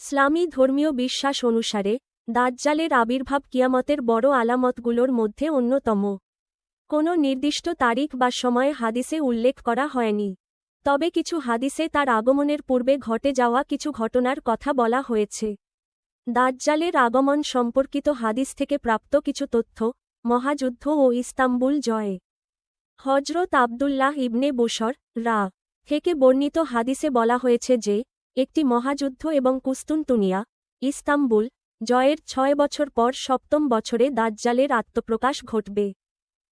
ইসলামী ধর্মীয় বিশ্বাস অনুসারে, দাজ্জালের আবির্ভাব কিয়ামতের বড় আলামতগুলোর মধ্যে অন্যতম। কোনো নির্দিষ্ট তারিখ বা সময়ে হাদিসে উল্লেখ করা হয়নি। তবে কিছু হাদিসে তার আগমনের পূর্বে ঘটে যাওয়া কিছু ঘটনার কথা বলা হয়েছে। দাজ্জালের আগমন সম্পর্কিত হাদিস থেকে প্রাপ্ত কিছু তথ্য, মহাযুদ্ধ ও ইস্তাম্বুল জয়ে। হজরত আবদুল্লাহ ইবনে বুসর রা থেকে বর্ণিত হাদিসে বলা হয়েছে যে একটি মহাযুদ্ধ এবং কুস্তুনতুনিয়া, ইস্তাম্বুল, জয়ের ছয় বছর পর সপ্তম বছরে দাজ্জালের আত্মপ্রকাশ ঘটবে।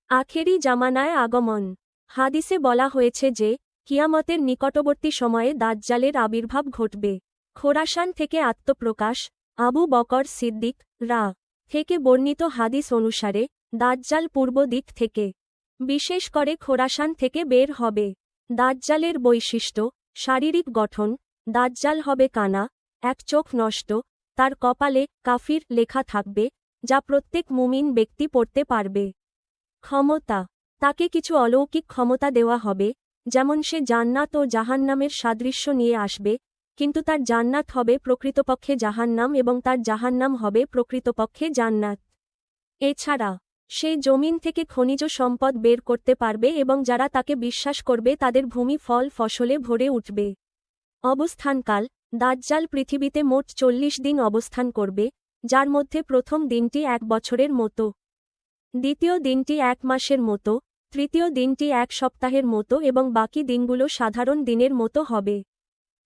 আখেরি জামানায় আগমন। হাদিসে বলা হয়েছে যে, কিয়ামতের নিকটবর্তী সময়ে দাজ্জালের আবির্ভাব ঘটবে। খোরাসান থেকে আত্মপ্রকাশ, আবু বকর সিদ্দিক, রা, থেকে বর্ণিত হাদিস অনুসারে, দাজ্জাল পূর্ব দিক থেকে। বিশেষ করে খোরাসান থেকে বের হবে। দাজ্জালের বৈশিষ্ট্য, শারীরিক গঠন দাজ্জাল হবে কানা, এক চোখ নষ্ট, তার কপালে কাফির লেখা থাকবে, যা প্রত্যেক মুমিন ব্যক্তি পড়তে পারবে। ক্ষমতা, তাকে কিছু অলৌকিক ক্ষমতা দেওয়া হবে, যেমন সে জান্নাত ও জাহান্নামের সাদৃশ্য নিয়ে আসবে, কিন্তু তার জান্নাত হবে প্রকৃতপক্ষে জাহান্নাম এবং তার জাহান্নাম হবে প্রকৃতপক্ষে জান্নাত। এছাড়া, সে জমিন থেকে খনিজ সম্পদ বের করতে পারবে এবং যারা তাকে বিশ্বাস করবে তাদের ভূমি ফল ফসলে ভরে উঠবে। অবস্থানকাল, দাজ্জাল পৃথিবীতে মোট চল্লিশ দিন অবস্থান করবে, যার মধ্যে প্রথম দিনটি এক বছরের মতো। দ্বিতীয় দিনটি এক মাসের মতো, তৃতীয় দিনটি এক সপ্তাহের মতো এবং বাকি দিনগুলো সাধারণ দিনের মতো হবে।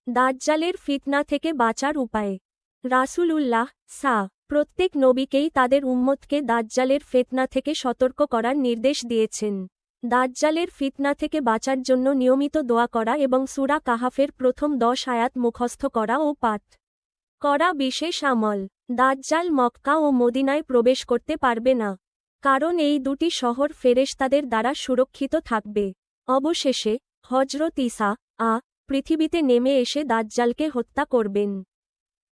দাজ্জালের ফিতনা থেকে বাঁচার উপায়। রাসূল উল্লাহ সা, প্রত্যেক নবীকেই তাদের উম্মতকে দাজ্জালের ফেতনা থেকে সতর্ক করার নির্দেশ দিয়েছেন। দাজ্জালের ফিতনা থেকে বাঁচার জন্য নিয়মিত দোয়া করা এবং সুরা কাহাফের প্রথম দশ আয়াত মুখস্থ করা ও পাঠ করা বিশেষ আমল। দাজ্জাল মক্কা ও মদিনায় প্রবেশ করতে পারবে না। কারণ এই দুটি শহর ফেরেশতাদের দ্বারা সুরক্ষিত থাকবে। অবশেষে হজরত ইসা আ পৃথিবীতে নেমে এসে দাজ্জালকে হত্যা করবেন।